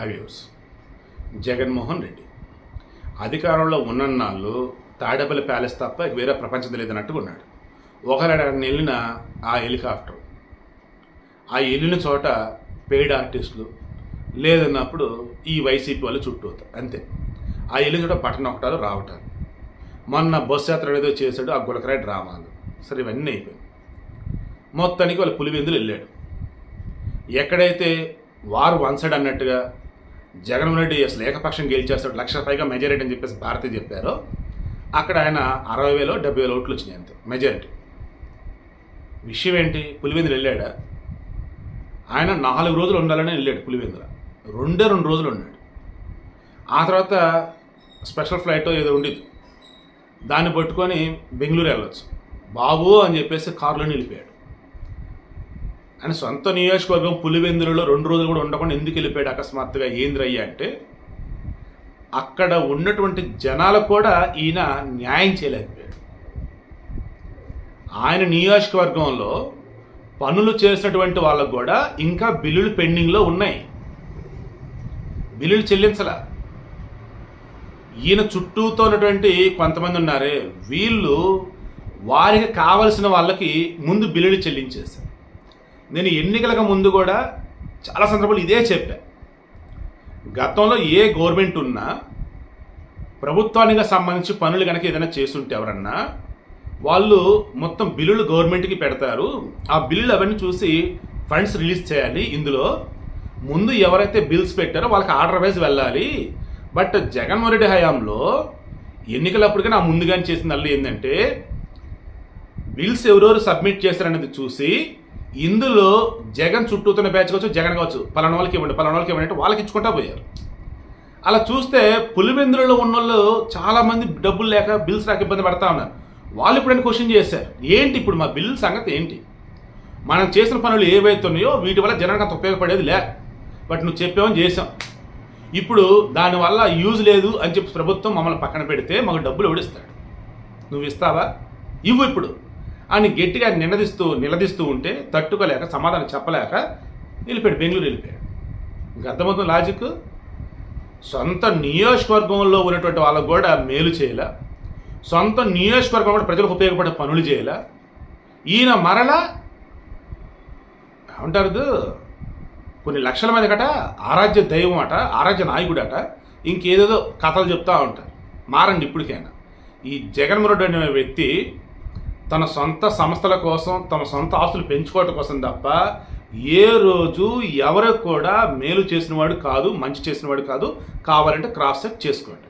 అవ్యూస్ జగన్మోహన్ రెడ్డి. అధికారంలో ఉన్నన్నాళ్ళు తాడేపల్లి ప్యాలెస్ తప్ప వేరే ప్రపంచం తెలియదన్నట్టుగా ఉన్నాడు. ఒకరు వెళ్ళిన ఆ హెలికాప్టర్. ఆ వెళ్ళిన చోట పెయిడ్ ఆర్టిస్టులు లేదన్నప్పుడు ఈ వైసీపీ వాళ్ళు చుట్టూ అంతే. ఆ వెళ్ళిన చోట పట్టణ ఒకటాలు రావటాలు. మొన్న బస్సు యాత్ర ఏదో చేశాడు ఆ గులకరాయి డ్రామాలు. సరే ఇవన్నీ అయిపోయాయి. మొత్తానికి వాళ్ళ పులివెందులు వెళ్ళాడు. ఎక్కడైతే వారు వన్ సైడ్ అన్నట్టుగా జగన్మోహన్ రెడ్డి అసలు ఏకపక్షం గెలిచేస్తాడు లక్ష పైగా మెజారిటీ అని చెప్పేసి భారతి చెప్పారు. అక్కడ ఆయన అరవై వేలు డెబ్బై వేలు ఓట్లు వచ్చినాయి అంతే మెజారిటీ విషయం ఏంటి? పులివెందులు వెళ్ళాడా? ఆయన నాలుగు రోజులు ఉండాలని వెళ్ళాడు పులివెందుల. రెండే రెండు రోజులు ఉన్నాడు. ఆ తర్వాత స్పెషల్ ఫ్లైట్ ఏదో ఉండేది. దాన్ని పట్టుకొని బెంగళూరు వెళ్ళొచ్చు. బాబు అని చెప్పేసి కారులో నిలిపాడు. ఆయన సొంత నియోజకవర్గం పులివెందులలో రెండు రోజులు కూడా ఉండకుండా ఎందుకు వెళ్ళిపోయాడు అకస్మాత్తుగా ఏంద్రయ్యా అంటే అక్కడ ఉన్నటువంటి జనాలకు కూడా ఈయన న్యాయం చేయలేకపోయాడు. ఆయన నియోజకవర్గంలో పనులు చేసినటువంటి వాళ్ళకు కూడా ఇంకా బిల్లులు పెండింగ్లో ఉన్నాయి. బిల్లులు చెల్లించలా. ఈయన చుట్టూతో ఉన్నటువంటి కొంతమంది ఉన్నారే వీళ్ళు వారికి కావలసిన వాళ్ళకి ముందు బిల్లులు చెల్లించేశారు. నేను ఎన్నికలకు ముందు కూడా చాలా సందర్భాలు ఇదే చెప్పా. గతంలో ఏ గవర్నమెంట్ ఉన్నా ప్రభుత్వానికి సంబంధించి పనులు కనుక ఏదైనా చేస్తుంటే ఎవరన్నా వాళ్ళు మొత్తం బిల్లులు గవర్నమెంట్కి పెడతారు. ఆ బిల్లులు అవన్నీ చూసి ఫండ్స్ రిలీజ్ చేయాలి. ఇందులో ముందు ఎవరైతే బిల్స్ పెట్టారో వాళ్ళకి ఆర్డర్ వైజ్ వెళ్ళాలి. బట్ జగన్మోహన్ రెడ్డి హయాంలో ఎన్నికలప్పటికీ నా ముందుగానే చేసిన అల్లు ఏంటంటే బిల్స్ ఎవరెవరు సబ్మిట్ చేశారనేది చూసి ఇందులో జగన్ చుట్టూతున్న బ్యాచ్ కావచ్చు జగన్ కావచ్చు పలానా వాళ్ళకి ఇవ్వండి పలానా వాళ్ళకి ఇవ్వండి అంటే వాళ్ళకి ఇచ్చుకుంటా పోయారు. అలా చూస్తే పులివెందులలో ఉన్న వాళ్ళు చాలామంది డబ్బులు లేక బిల్స్ రాక ఇబ్బంది పడతా ఉన్నారు. వాళ్ళు ఇప్పుడు క్వశ్చన్ చేశారు. ఏంటి ఇప్పుడు మా బిల్ సంగతి ఏంటి? మనం చేసిన పనులు ఏవైతే ఉన్నాయో వీటి వల్ల జనానికి అంత ఉపయోగపడేది లే. బట్ నువ్వు చెప్పామని చేసాం ఇప్పుడు దానివల్ల యూజ్ లేదు అని చెప్పి ప్రభుత్వం మమ్మల్ని పక్కన పెడితే మాకు డబ్బులు ఎవడిస్తాడు నువ్వు ఇస్తావా? ఇవ్వు ఇప్పుడు. అని గట్టిగా నిలదీస్తూ నిలదీస్తూ ఉంటే తట్టుకోలేక సమాధానం చెప్పలేక వెళ్ళిపోయాడు బెంగళూరు వెళ్ళిపోయాడు. ఇంక అర్థమవుతుంది లాజిక్ సొంత నియోజకవర్గంలో ఉన్నటువంటి వాళ్ళకు కూడా మేలు చేయలే. సొంత నియోజకవర్గం కూడా ప్రజలకు ఉపయోగపడే పనులు చేయలే. ఈయన మరలా ఏమంటారు కొన్ని లక్షల మంది కట ఆరాధ్య దైవం అట ఆరాధ్య నాయకుడు అట ఇంకేదేదో కథలు చెప్తా ఉంటారు. మారండి ఇప్పటికైనా. ఈ జగన్మోహన్ రెడ్డి అనే వ్యక్తి తన సొంత సంస్థల కోసం తమ సొంత ఆస్తులు పెంచుకోవటం కోసం తప్ప ఏ రోజు ఎవరికి కూడా మేలు చేసినవాడు కాదు మంచి చేసినవాడు కాదు. కావాలంటే క్రాస్ చెక్ చేసుకోండి.